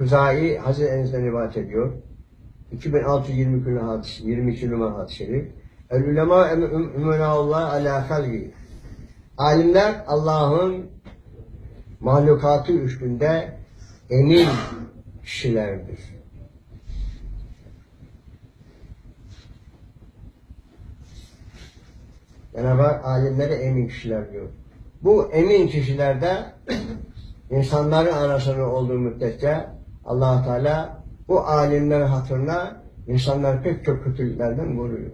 Kızai Hazreti Enes'ten rivayet ediyor. 2620 kilo hadis, 22 numara hadis-i şerif. El ulema ümenaullah ala halgi. Alimler Allah'ın mahlukatı üstünde emin kişilerdir. Cenab-ı Hak alimlere emin kişiler diyor. Bu emin kişilerde insanların arasında olduğu müddetçe allah Teala bu alimlerin hatırına insanlar pek çok kötülüklerden koruyor.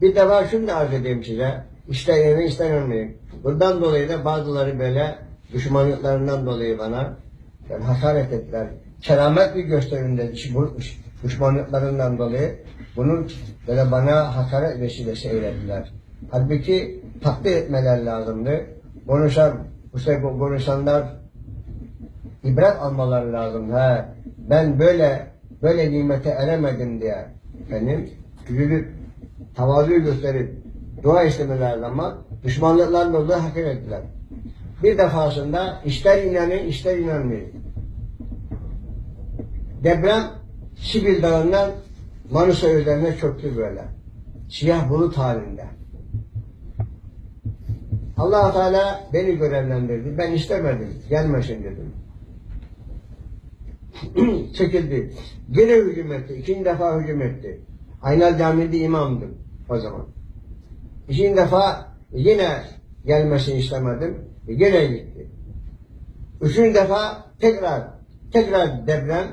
Bir defa şunu da arz edeyim size. İster emin ister ölmeyin. Bundan dolayı da bazıları böyle düşmanlıklarından dolayı bana yani hakaret ettiler. Keramet bir gösterimde bu düşmanlıklarından dolayı bunu böyle bana hakaret vesilesi eylediler. Halbuki takdir etmeler lazımdı. Konuşan, bu sefer konuşanlar ibret almaları lazım. Ha, ben böyle böyle nimete eremedim diye efendim üzülüp tavazu gösterip dua istemeler ama düşmanlıklarla dolayı hak ettiler. Bir defasında ister inanın ister inanmayın. Deprem Sibil Dağı'ndan Manisa üzerine çöktü böyle. Siyah bulut halinde. Allah Teala beni görevlendirdi. Ben istemedim. Gelmesin dedim. Çekildi. Yine hücum etti. İkinci defa hücum etti. Aynal Camii'de imamdım o zaman. İkinci defa yine gelmesini istemedim. Yine gitti. Üçüncü defa tekrar tekrar deprem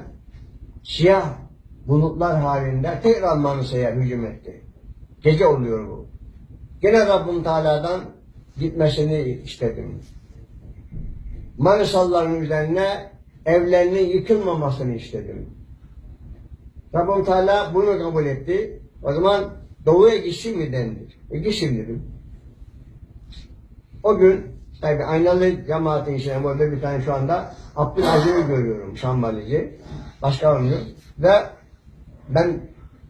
siyah bulutlar halinde tekrar Manisa'ya hücum etti. Gece oluyor bu. Gene Rabbim Teala'dan gitmesini istedim. Manisalıların üzerine evlerinin yıkılmamasını istedim. Rabbim Teala bunu kabul etti. O zaman doğuya gitsin mi dendir. E gitsin dedim. O gün tabi aynalı cemaatin içine burada bir tane şu anda Abdülaziz'i görüyorum Şambalici. Başka olmuyor. Ve ben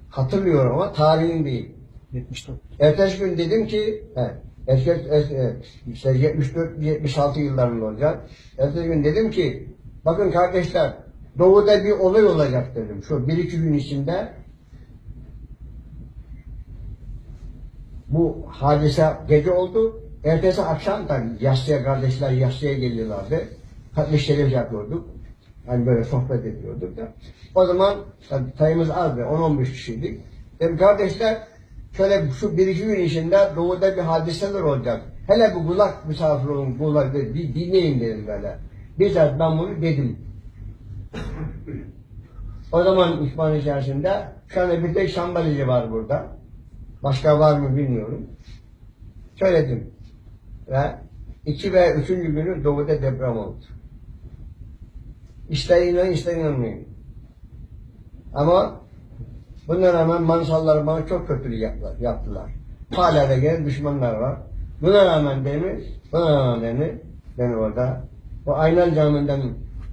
hatırlıyorum ama tarihin değil. 74. Ertesi gün dedim ki, he, eski, eski, e, işte 74-76 yıllarında olacak. Ertesi gün dedim ki, bakın kardeşler, doğuda bir olay olacak dedim. Şu bir iki gün içinde bu hadise gece oldu. Ertesi akşam tabii yassıya kardeşler yassıya geliyorlardı. Katlı şerif yapıyorduk. Hani böyle sohbet ediyorduk da. O zaman tabii sayımız azdı. 10-15 kişiydik. Dedim kardeşler şöyle şu bir iki gün içinde doğuda bir hadiseler olacak. Hele bu kulak misafir olun, kulak bir dinleyin dedim böyle. Bizzat ben bunu dedim. O zaman İhvan içerisinde şu anda bir tek Şambalici var burada. Başka var mı bilmiyorum. Söyledim. Ve iki ve üçüncü günü doğuda deprem oldu. İster inanın ister inanmayın. Ama buna rağmen Mansallar bana çok kötülük yaptılar. yaptılar. Hala da gelen düşmanlar var. Buna rağmen beni, buna rağmen beni, beni orada o Aynan Camii'nden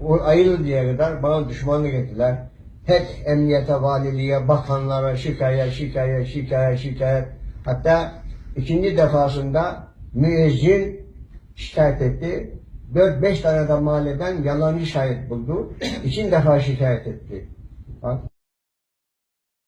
o ayrılıncaya kadar bana düşmanlık ettiler. Hep emniyete, valiliğe, bakanlara şikayet, şikayet, şikayet, şikayet. Hatta ikinci defasında müezzin şikayet etti. 4-5 tane de mahalleden yalancı şahit buldu. İkinci defa şikayet etti. Bak.